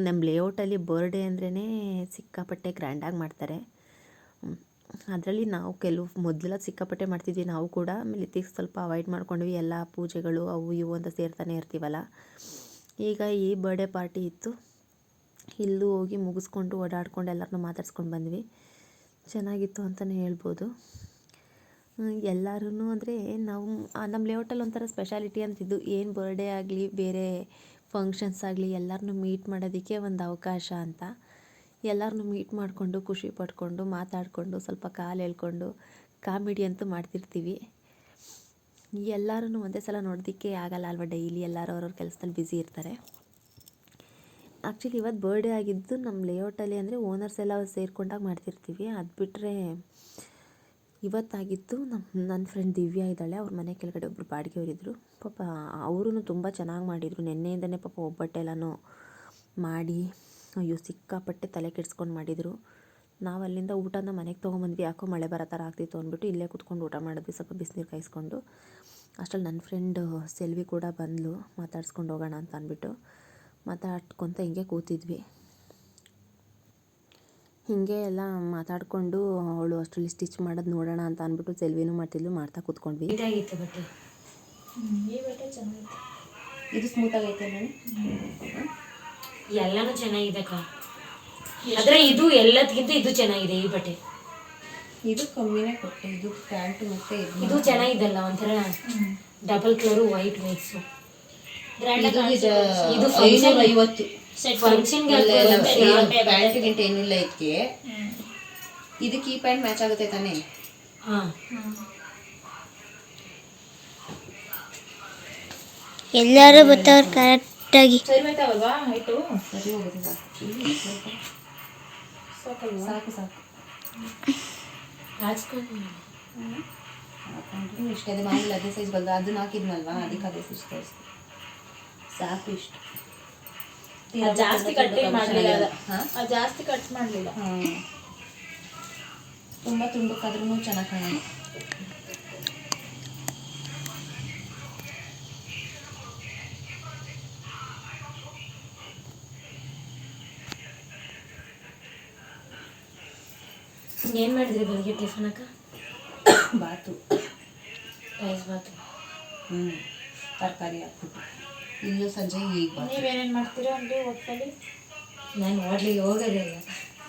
E: ನಮ್ಮ ಲೇಔಟಲ್ಲಿ ಬರ್ಡೇ ಅಂದ್ರೇ ಸಿಕ್ಕಾಪಟ್ಟೆ ಗ್ರ್ಯಾಂಡಾಗಿ ಮಾಡ್ತಾರೆ. ಅದರಲ್ಲಿ ನಾವು ಕೆಲವು ಮೊದಲೆಲ್ಲ ಸಿಕ್ಕಾಪಟ್ಟೆ ಮಾಡ್ತಿದ್ವಿ. ನಾವು ಕೂಡ ಆಮೇಲೆ ಇತ್ತೀಚೆಗೆ ಸ್ವಲ್ಪ ಅವಾಯ್ಡ್ ಮಾಡ್ಕೊಂಡ್ವಿ. ಎಲ್ಲ ಪೂಜೆಗಳು ಅವು ಇವು ಅಂತ ಸೇರ್ತಾನೆ ಇರ್ತೀವಲ್ಲ. ಈಗ ಈ ಬರ್ಡೇ ಪಾರ್ಟಿ ಇತ್ತು. ಇಲ್ಲೂ ಹೋಗಿ ಮುಗಿಸ್ಕೊಂಡು ಓಡಾಡ್ಕೊಂಡು ಎಲ್ಲರನ್ನೂ ಮಾತಾಡ್ಸ್ಕೊಂಡು ಬಂದ್ವಿ. ಚೆನ್ನಾಗಿತ್ತು ಅಂತಲೇ ಹೇಳ್ಬೋದು. ಎಲ್ಲರೂ ಅಂದರೆ ನಾವು ನಮ್ಮ ಲೇಔಟಲ್ಲಿ ಒಂಥರ ಸ್ಪೆಷಾಲಿಟಿ ಅಂತಿದ್ದು, ಏನು ಬರ್ಡೇ ಆಗಲಿ, ಬೇರೆ ಫಂಕ್ಷನ್ಸ್ ಆಗಲಿ ಎಲ್ಲರನ್ನೂ ಮೀಟ್ ಮಾಡೋದಕ್ಕೆ ಒಂದು ಅವಕಾಶ ಅಂತ. ಎಲ್ಲರನ್ನೂ ಮೀಟ್ ಮಾಡಿಕೊಂಡು, ಖುಷಿ ಪಡ್ಕೊಂಡು ಮಾತಾಡಿಕೊಂಡು, ಸ್ವಲ್ಪ ಕಾಲು ಎಳ್ಕೊಂಡು ಕಾಮಿಡಿ ಅಂತೂ ಮಾಡ್ತಿರ್ತೀವಿ. ಎಲ್ಲರೂ ಒಂದೇ ಸಲ ನೋಡೋದಕ್ಕೆ ಆಗಲ್ಲ ಅಲ್ವಾ ಡೈಲಿ ಎಲ್ಲರೂ ಅವ್ರವ್ರ ಕೆಲಸದಲ್ಲಿ ಬ್ಯುಸಿ ಇರ್ತಾರೆ. ಆ್ಯಕ್ಚುಲಿ ಇವತ್ತು ಬರ್ಡೇ ಆಗಿದ್ದು ನಮ್ಮ ಲೇಔಟಲ್ಲಿ ಅಂದರೆ ಓನರ್ಸ್ ಎಲ್ಲ ಸೇರ್ಕೊಂಡಾಗ ಮಾಡ್ತಿರ್ತೀವಿ. ಅದು ಬಿಟ್ಟರೆ ಇವತ್ತಾಗಿತ್ತು ನಮ್ಮ ನನ್ನ ಫ್ರೆಂಡ್ ದಿವ್ಯಾ ಇದ್ದಾಳೆ, ಅವ್ರ ಮನೆ ಕೆಳಗಡೆ ಒಬ್ಬರು ಬಾಡಿಗೆಯವರಿದ್ದರು ಪಾಪ ಅವರು ತುಂಬ ಚೆನ್ನಾಗಿ ಮಾಡಿದರು. ನಿನ್ನೆಯಿಂದನೇ ಪಾಪ ಒಬ್ಬಟ್ಟೆಲ್ಲನೂ ಮಾಡಿ, ಅಯ್ಯೋ, ಸಿಕ್ಕಾಪಟ್ಟೆ ತಲೆ ಕೆಡಿಸ್ಕೊಂಡು ಮಾಡಿದರು. ನಾವು ಅಲ್ಲಿಂದ ಊಟನ ಮನೆಗೆ ತೊಗೊಂಬಂದ್ವಿ. ಯಾಕೋ ಮಳೆ ಬರೋ ಥರ ಆಗ್ತಿತ್ತು ಅಂದ್ಬಿಟ್ಟು ಇಲ್ಲೇ ಕುತ್ಕೊಂಡು ಊಟ ಮಾಡಿದ್ವಿ. ಸ್ವಲ್ಪ ಬಿಸಿನೀರು ಕಾಯಿಸ್ಕೊಂಡು. ಅಷ್ಟರಲ್ಲಿ ನನ್ನ ಫ್ರೆಂಡ್ ಸೆಲ್ವಿ ಕೂಡ ಬಂದಳು ಮಾತಾಡ್ಸ್ಕೊಂಡು ಹೋಗೋಣ ಅಂತ ಅಂದ್ಬಿಟ್ಟು. ಮಾತಾಡ್ಕೊತ ಹಿಂಗೆ ಕೂತಿದ್ವಿ. ಹೀಗೆ ಎಲ್ಲ ಮಾತಾಡಿಕೊಂಡು ಅವಳು ಅಷ್ಟರಲ್ಲಿ ಸ್ಟಿಚ್ ಮಾಡೋದು ನೋಡೋಣ ಅಂತ ಅಂದ್ಬಿಟ್ಟು ಸೆಲ್ವಿನೂ ಮಾಡ್ತಿದ್ಲು ಮಾಡ್ತಾ ಕೂತ್ಕೊಂಡ್ವಿ.
F: ಇದಾಗಿತ್ತು ಬಟ್ಟೆ.
C: ಈ ಬಟ್ಟೆ ಚೆನ್ನಾಗಿತ್ತು.
E: ಇದು ಸ್ಮೂತ್ ಆಗೈತೆ ನಾನು
F: ಎಲ್ಲಾನು ಚೆನ್ನಾಗಿದೆ ಅಕ್ಕ ಆದ್ರೆ ಇದು ಎಲ್ಲದಕ್ಕಿಂತ ಇದು ಚೆನ್ನಾಗಿದೆ ಈ ಬಟ್ಟೆ.
B: ಇದು ಕಮ್ಮಿನೇ ಕೊಟ್ಟೆ ಇದು ಪ್ಯಾಂಟ್ ಮತ್ತೆ ಇದು
F: ಚೆನ್ನಾಗಿದೆಲ್ಲ ಒಂಥರ ಡಬಲ್ ಕಲರ್ ವೈಟ್ ಮಿಕ್ಸ್ ಇದು
B: ಐನೂರ ಐವತ್ತು ಪ್ಯಾಂಟ್ ಗಿಂಟ್ ಏನಿಲ್ಲ ಇದಕ್ಕೆ ಇದಕ್ಕೆ ಈ ಪ್ಯಾಂಟ್ ಮ್ಯಾಚ್ ಆಗುತ್ತೆ ತಾನೇ?
F: ಹಾ.
G: ಎಲ್ಲರೂ ಬರ್ತಾವ್ರು ಕರೆಕ್ಟಾಗಿ.
B: ಸಾಕು ಸಾಕು. ಹಾಕೊಂಡ್ರು ಇಷ್ಟ ಅದೇ ಮಾಮೂಲಿ ಅದೇ ಸೈಜ್ ಬಂದು ಅದನ್ನ ಹಾಕಿದ್ನಲ್ವಾ? ಅದಕ್ಕೆ ಅದೇ ಸೈಜ್ ತೋರಿಸ್ತು ಸಾಕು ಇಷ್ಟು.
C: ಜಾಸ್ತಿ ಕಟ್ಟಿಂಗ್ ಮಾಡ್ಲಿಲ್ಲ. ಅದ
B: ಹಾ?
C: ಅದ್ ಜಾಸ್ತಿ ಕಟ್ ಮಾಡ್ಲಿಲ್ಲ.
B: ಹಾಂ. ತುಂಬ ತುಂಡಕ್ಕಾದ್ರೂ ಚೆನ್ನಾಗಿ ಕಾಣಲ್ಲ
F: ಏನ್ ಮಾಡಿದ್ರಿ ಬೆಳಿಗ್ಗೆ ಟಿಫನ್ ಅಕ್ಕ?
B: ಬಾತು.
F: ರೈಸ್ ಬಾತು.
B: ಹ್ಞೂ ತರಕಾರಿ ಹಾಕ್ಬಿಟ್ಟು ಇನ್ನು ಸಂಜೆ ಈಗ
C: ನೀವೇನೇನು ಮಾಡ್ತೀರಾ ಅಂದ್ರೆ ಒಟ್ಟಲ್ಲಿ
F: ನಾನು ಹೋಟ್ಲಿಗೆ ಹೋಗೋದೇ ಇಲ್ಲ.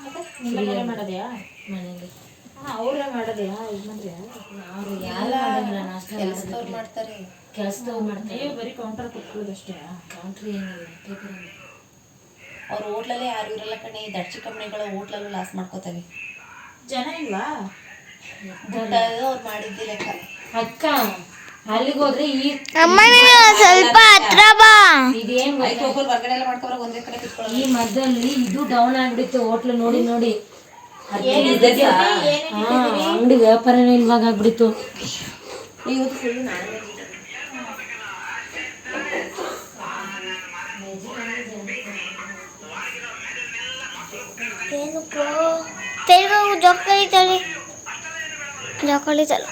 C: ಮತ್ತೆ ನಿಮ್ಮ ಮನೇಲೆ ಮಾಡೋದ್ಯಾ?
F: ಮನೇಲಿ
C: ಹಾಂ ಅವರೇ ಮಾಡೋದ್ಯಾ? ಯಜಮಾನ್ರ್ಯಾ
F: ಅವ್ರು ಯಾರು ಮಾಡಂಗಿಲ್ಲ ನಾಷ್ಟ
B: ಕೆಲಸದವ್ರು ಮಾಡ್ತಾರೆ.
F: ಕೆಲಸದವ್ರು ಮಾಡ್ತಾರೆ.
C: ನೀವು ಬರೀ ಕೌಂಟರ್ ಕುತ್ಕೊಳ್ಳೋದಷ್ಟೇ
F: ಕೌಂಟ್ರಿ ಏನಿಲ್ಲ ಪೇಪರ್
B: ಅವ್ರ ಹೋಟ್ಲಲ್ಲೇ ಯಾರು ಇರಲ್ಲ ಕಣೆ. ದರ್ಜಿ ಕಂಪ್ನಿಗಳ ಹೋಟ್ಲಲ್ಲೂ ಲಾಸ್ ಮಾಡ್ಕೋತವೆ.
C: ಜನ ಇಲ್ವಾ?
B: ಊಟ ಅವ್ರು ಮಾಡಿದ್ದೆ ಲೆಕ್ಕ.
F: ಅಕ್ಕ ಅಲ್ಲಿಗೆ ಹೋದ್ರೆ ಈ
G: ಅಮ್ಮ ನೀನು ಸ್ವಲ್ಪ ಹತ್ರ ಬಾ.
F: ಇದೇನ್ ಈ ಮಧ್ಯದಲ್ಲಿ ಇದು ಡೌನ್ ಆಗ್ಬಿಡುತ್ತೆ ಹೋಟ್ಲು ನೋಡಿ ನೋಡಿ. ಅಂಗಡಿ ವ್ಯಾಪಾರನೇ ಇಲ್ವಾಗ
G: ಆಗ್ಬಿಡಿತು. ತೆಲುಗು ಜೋಕಾಲಿ ತಳಿ. ಜೋಕಾಲಿ ತಲೆ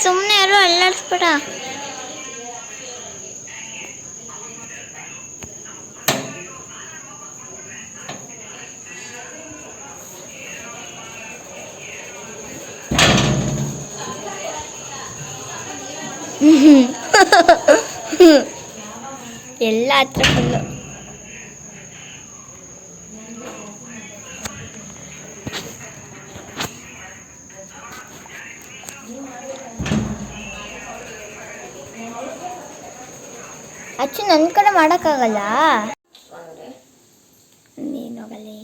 G: ಸುಮ್ಮನೆ ಯಾರು ಅಲ್ಲಾಡ್ಸ್ಬೇಡ ಎಲ್ಲ ಹತ್ರ ನನ್ನ ಕಡೆ ಮಾಡೋಕ್ಕಾಗಲ್ಲ ನೀನು ಹೋಗಲಿ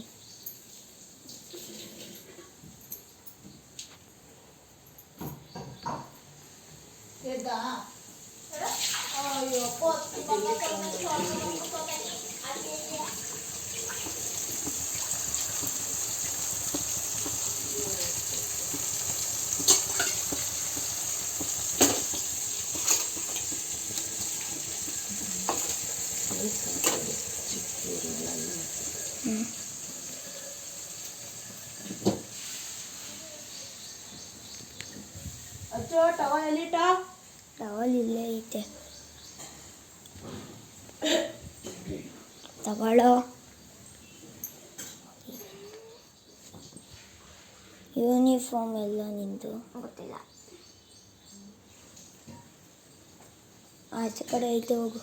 C: ಅಚ್ಚೋ ಟವ ಎಲ್ಲಿಟ
G: ಟವಲ್ ಇಲ್ಲೇ ಐತೆ ತಗೊಳ್ಳೋ ಯೂನಿಫಾರ್ಮ್ ಎಲ್ಲ ನಿಂದು? ಗೊತ್ತಿಲ್ಲ. ಆಚೆ ಕಡೆ ಐತೆ ಹೋಗು.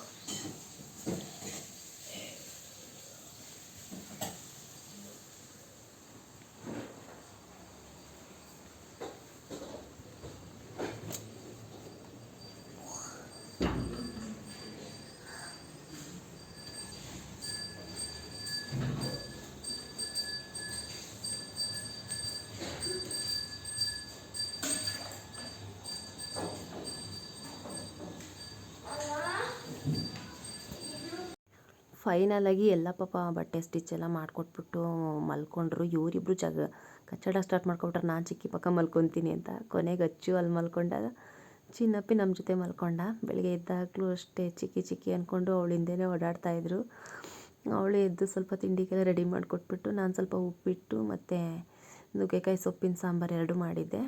E: ಫೈನಲಾಗಿ ಎಲ್ಲ ಪಾಪ ಬಟ್ಟೆ ಸ್ಟಿಚ್ ಎಲ್ಲ ಮಾಡಿಕೊಟ್ಬಿಟ್ಟು ಮಲ್ಕೊಂಡ್ರು. ಇವರಿಬ್ರು ಜಗ ಕಚ್ಚಡ ಸ್ಟಾರ್ಟ್ ಮಾಡ್ಕೊಬಿಟ್ರೆ ನಾನು ಚಿಕ್ಕಿ ಪಕ್ಕ ಮಲ್ಕೊತೀನಿ ಅಂತ ಕೊನೆಗೆ ಅಚ್ಚು ಅಲ್ಲಿ ಮಲ್ಕೊಂಡಾಗ ಚಿನ್ನಪ್ಪಿ ನಮ್ಮ ಜೊತೆ ಮಲ್ಕೊಂಡ. ಬೆಳಗ್ಗೆ ಎದ್ದಾಗಲೂ ಅಷ್ಟೇ ಚಿಕ್ಕಿ ಚಿಕ್ಕಿ ಅಂದ್ಕೊಂಡು ಓಡಾಡ್ತಾ ಓಡಾಡ್ತಾಯಿದ್ರು ಅವಳು ಎದ್ದು ಸ್ವಲ್ಪ ತಿಂಡಿಗೆಲ್ಲ ರೆಡಿ ಮಾಡಿಕೊಟ್ಬಿಟ್ಟು ನಾನು ಸ್ವಲ್ಪ ಉಪ್ಪಿಟ್ಟು ಮತ್ತು ನುಗ್ಗೆಕಾಯಿ ಸೊಪ್ಪಿನ ಸಾಂಬಾರು ಎರಡು ಮಾಡಿದ್ದೆ.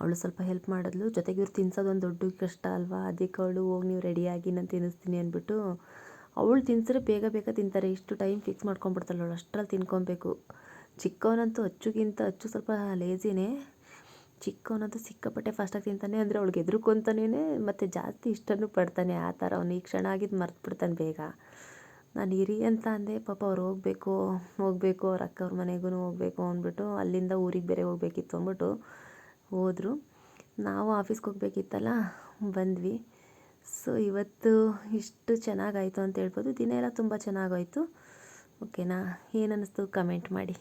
E: ಅವಳು ಸ್ವಲ್ಪ ಹೆಲ್ಪ್ ಮಾಡಿದ್ಲು. ಜೊತೆಗೆ ಇವ್ರು ತಿನ್ಸೋದೊಂದು ದೊಡ್ಡ ಕಷ್ಟ ಅಲ್ವಾ? ಅದಕ್ಕೆ ಅವಳು ಹೋಗಿ ನೀವು ರೆಡಿಯಾಗಿ ನಾನು ತಿನ್ನಿಸ್ತೀನಿ ಅಂದ್ಬಿಟ್ಟು ಅವಳು ತಿನ್ಸಿದ್ರೆ ಬೇಗ ಬೇಗ ತಿಂತಾರೆ. ಇಷ್ಟು ಟೈಮ್ ಫಿಕ್ಸ್ ಮಾಡ್ಕೊಂಡ್ಬಿಡ್ತಾಳೆ ಅವಳು. ಅಷ್ಟರಲ್ಲಿ ತಿನ್ಕೊಬೇಕು. ಚಿಕ್ಕವನಂತೂ ಅಚ್ಚುಗಿಂತ ಅಚ್ಚು ಸ್ವಲ್ಪ ಲೇಜಿನೇ ಚಿಕ್ಕವನಂತೂ ಸಿಕ್ಕಾಪಟ್ಟೆ ಫಾಸ್ಟಾಗಿ ತಿಂತಾನೆ ಅಂದರೆ ಅವಳಿಗೆ ಎದುರುಕೊಂತಾನೇ ಮತ್ತು ಜಾಸ್ತಿ ಇಷ್ಟನೂ ಪಡ್ತಾನೆ. ಆ ಥರ ಅವ್ನು ಈ ಕ್ಷಣ ಆಗಿದ್ದು ಮರ್ತ್ಬಿಡ್ತಾನೆ ಬೇಗ. ನಾನು ಇರಿ ಅಂತ ಅಂದೆ. ಪಾಪ ಅವ್ರು ಹೋಗಬೇಕು ಹೋಗಬೇಕು. ಅವ್ರ ಅಕ್ಕವ್ರ ಮನೆಗೂ ಹೋಗಬೇಕು ಅಂದ್ಬಿಟ್ಟು, ಅಲ್ಲಿಂದ ಊರಿಗೆ ಬೇರೆ ಹೋಗ್ಬೇಕಿತ್ತು ಅಂದ್ಬಿಟ್ಟು ಹೋದರು. ನಾವು ಆಫೀಸ್ಗೆ ಹೋಗ್ಬೇಕಿತ್ತಲ್ಲ, ಬಂದ್ವಿ. ಸೊ ಇವತ್ತು ಇಷ್ಟು ಚೆನ್ನಾಗಾಯಿತು ಅಂತ ಹೇಳ್ಬೋದು. ದಿನ ಎಲ್ಲ ತುಂಬ ಚೆನ್ನಾಗೋಯ್ತು. ಓಕೆನಾ ಏನು ಅನ್ನಿಸ್ತು ಕಮೆಂಟ್ ಮಾಡಿ.